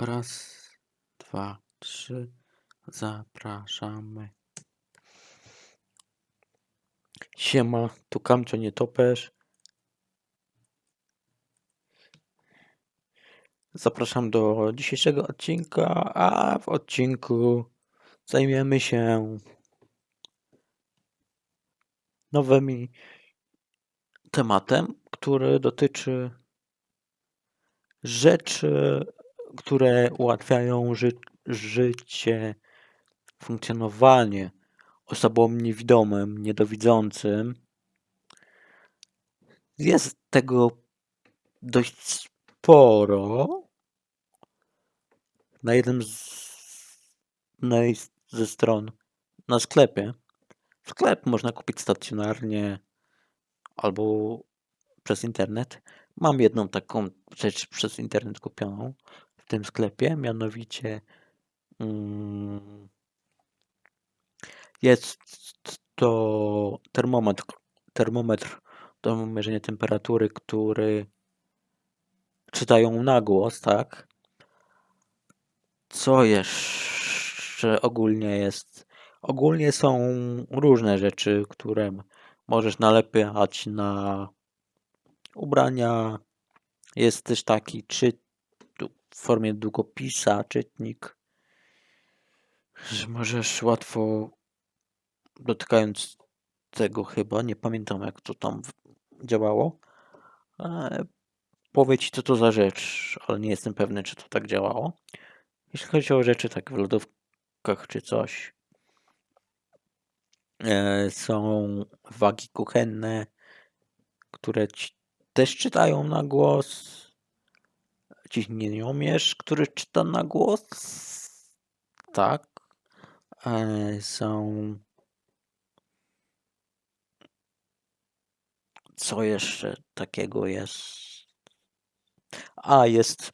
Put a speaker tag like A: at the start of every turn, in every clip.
A: Raz, dwa, trzy. Zapraszamy. Siema, tu Kamcio Nietoperz. Zapraszam do dzisiejszego odcinka, a w odcinku zajmiemy się nowymi tematem, który dotyczy rzeczy, które ułatwiają ży życie, funkcjonowanie osobom niewidomym, niedowidzącym. Jest tego dość sporo. Na jednym z jednej ze stron na sklepie. Sklep można kupić stacjonarnie albo przez internet. Mam jedną taką rzecz przez internet kupioną tym sklepie, mianowicie mm, jest to termometr, termometr do mierzenia temperatury, który czytają na głos, tak? Co jeszcze ogólnie jest? Ogólnie są różne rzeczy, które możesz nalepiać na ubrania. Jest też taki czy w formie długopisa, czytnik, że możesz łatwo dotykając tego chyba, nie pamiętam jak to tam działało, e, powie ci co to za rzecz, ale nie jestem pewny czy to tak działało. Jeśli chodzi o rzeczy tak w lodówkach czy coś, e, są wagi kuchenne, które ci też czytają na głos. Ciśnieniomierz, który czyta na głos. Tak. E, są Co jeszcze takiego jest? A, jest.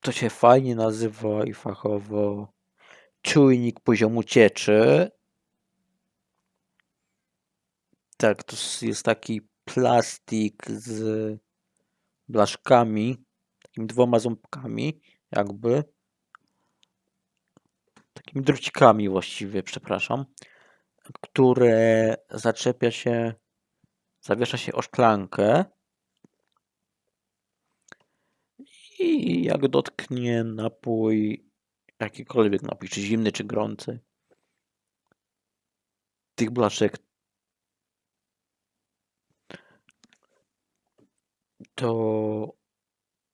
A: To się fajnie nazywa i fachowo czujnik poziomu cieczy. Tak, to jest taki plastik z blaszkami, takimi dwoma ząbkami, jakby. Takimi drucikami właściwie, przepraszam, które zaczepia się zawiesza się o szklankę i jak dotknie napój, jakikolwiek napój, czy zimny, czy gorący, tych blaszek, to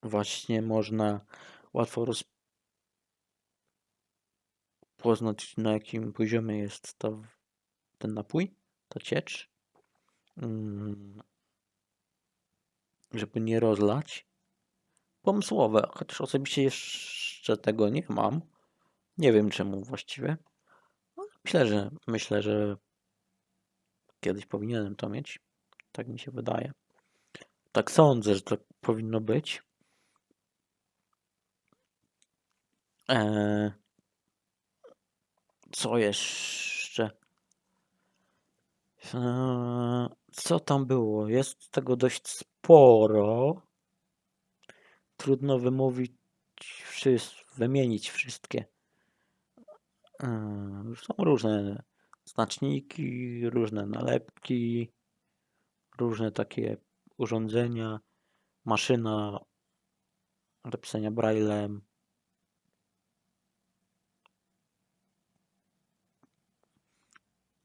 A: właśnie można łatwo rozpoznać na jakim poziomie jest to, ten napój, ta ciecz. Mm, żeby nie rozlać. Pomysłowe, chociaż osobiście jeszcze tego nie mam. Nie wiem czemu właściwie. Myślę, że myślę, że kiedyś powinienem to mieć. Tak mi się wydaje. Tak sądzę, że tak powinno być. Eee, co jeszcze? Eee, co tam było? Jest tego dość sporo. Trudno wymówić, wymienić wszystkie. Eee, są różne znaczniki, różne nalepki, różne takie urządzenia, maszyna do pisania braillem.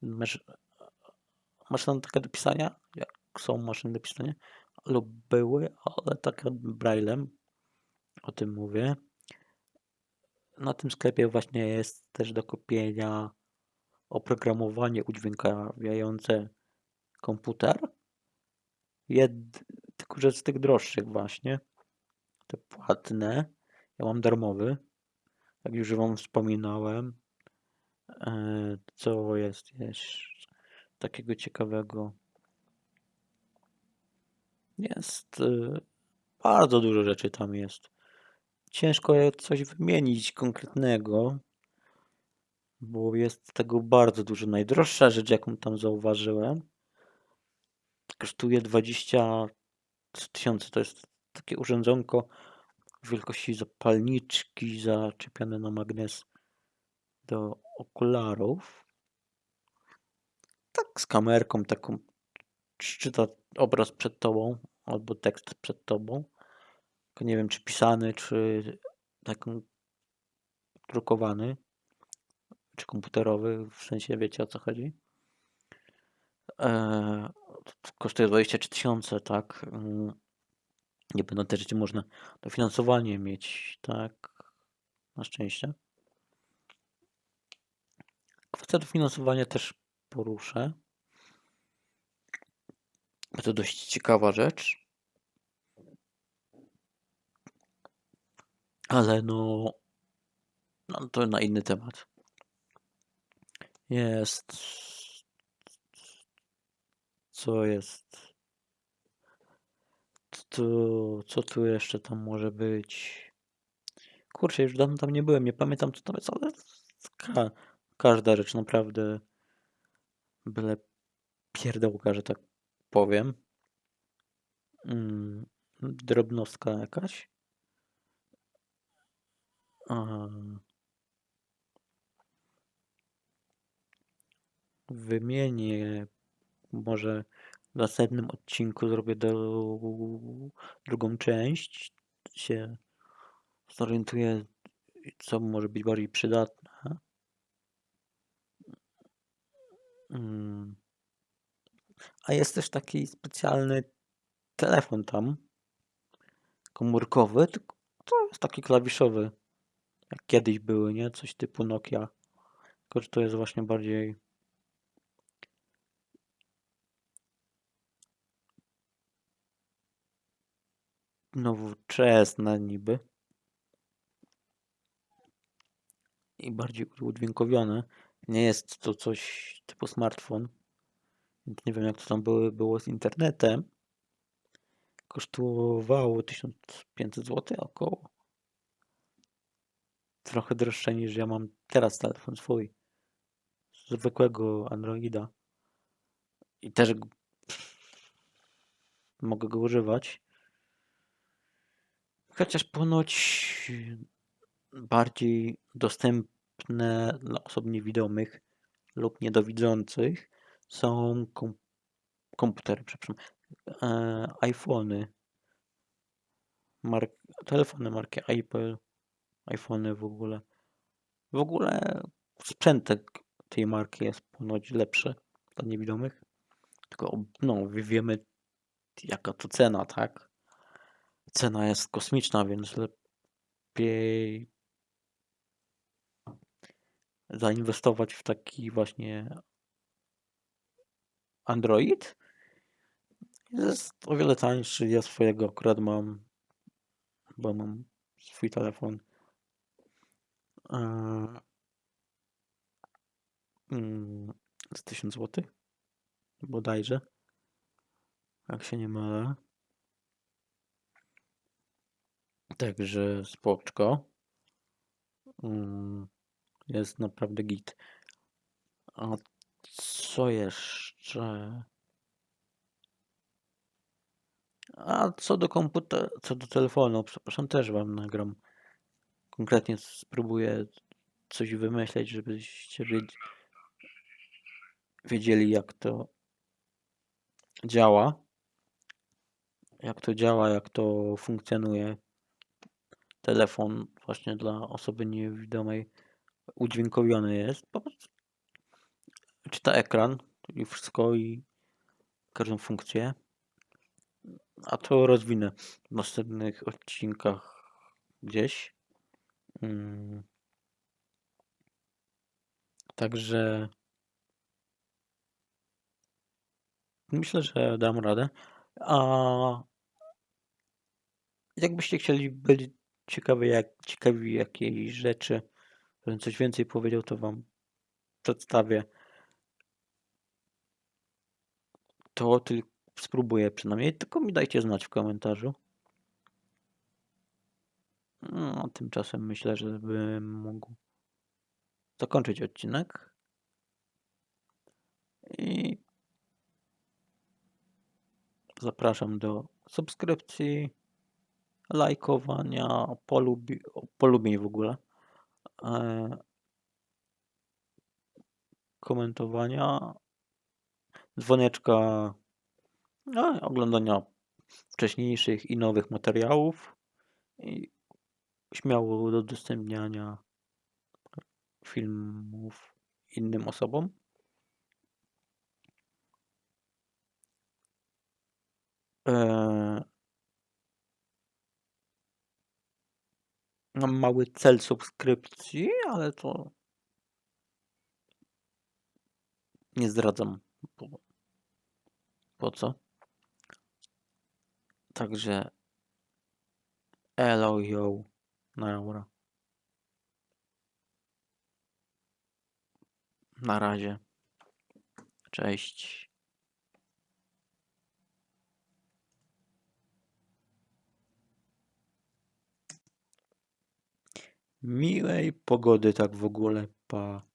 A: Maszyna taka do pisania, jak są maszyny do pisania, lub były, ale taka braillem, o tym mówię. Na tym sklepie właśnie jest też do kupienia oprogramowanie udźwiękawiające komputer. Jed... Tylko, że z tych droższych właśnie. Te płatne. Ja mam darmowy. Jak już wam wspominałem. E, co jest jeszcze? takiego ciekawego. Jest y, bardzo dużo rzeczy tam jest. Ciężko coś wymienić konkretnego, bo jest tego bardzo dużo. Najdroższa rzecz, jaką tam zauważyłem, kosztuje 20 tysięcy. To jest takie urządzonko wielkości zapalniczki zaczepione na magnes do okularów. Tak z kamerką taką czyta obraz przed tobą albo tekst przed tobą. Tylko nie wiem, czy pisany, czy taką drukowany, czy komputerowy, w sensie wiecie o co chodzi. Eee, kosztuje 23 tysiące, tak. Mm, Nie będą też gdzie można dofinansowanie mieć, tak. Na szczęście. Kwestia dofinansowania też poruszę. To dość ciekawa rzecz. Ale no, no to na inny temat. Jest. Co jest? Tu, co tu jeszcze tam może być? Kurczę, już dawno tam nie byłem, nie pamiętam co tam jest, ale każda rzecz naprawdę byle pierdołka, że tak powiem. Mm, drobnostka jakaś. Wymienię może w następnym odcinku zrobię do, drugą część. Się zorientuję, co może być bardziej przydatne. A jest też taki specjalny telefon tam, komórkowy, to jest taki klawiszowy, jak kiedyś były, nie? Coś typu Nokia, tylko że to jest właśnie bardziej nowoczesne niby i bardziej udźwiękowione. Nie jest to coś typu smartfon, nie wiem jak to tam było, było z internetem. Kosztowało 1500 zł około. Trochę droższe niż ja mam teraz telefon swój. Zwykłego Androida. I też mogę go używać. Chociaż ponoć bardziej dostępne dla osób niewidomych lub niedowidzących są kom komputery, przepraszam, e, iPhony, mark telefony marki Apple, iPhony w ogóle. W ogóle sprzętek tej marki jest ponoć lepszy dla niewidomych. Tylko no, wiemy jaka to cena, tak? Cena jest kosmiczna, więc lepiej zainwestować w taki właśnie Android. Jest o wiele tańszy. Ja swojego akurat mam, bo mam swój telefon. Mm, z 1000 zł bodajże. Jak się nie mylę. Także spoczko. Jest naprawdę git. A co jeszcze? A co do komputera, co do telefonu, przepraszam, też wam nagram. Konkretnie spróbuję coś wymyśleć, żebyście wiedz- wiedzieli jak to działa. Jak to działa, jak to funkcjonuje. Telefon właśnie dla osoby niewidomej udźwiękowiony jest. Po prostu czyta ekran i wszystko i każdą funkcję. A to rozwinę w następnych odcinkach gdzieś. Mm. Także myślę, że dam radę. A jakbyście chcieli byli ciekawi, jak, ciekawi jakiejś rzeczy, żebym coś więcej powiedział, to wam przedstawię. To tylko spróbuję przynajmniej, tylko mi dajcie znać w komentarzu. No, tymczasem myślę, że bym mógł zakończyć odcinek. I zapraszam do subskrypcji, lajkowania, polubi polubień w ogóle, e, komentowania, dzwoneczka, no, oglądania wcześniejszych i nowych materiałów i śmiało udostępniania filmów innym osobom. Eee, mam mały cel subskrypcji, ale to nie zdradzam po, po co. Także elo yo na euro. Na razie. Cześć. Miłej pogody tak w ogóle. Pa.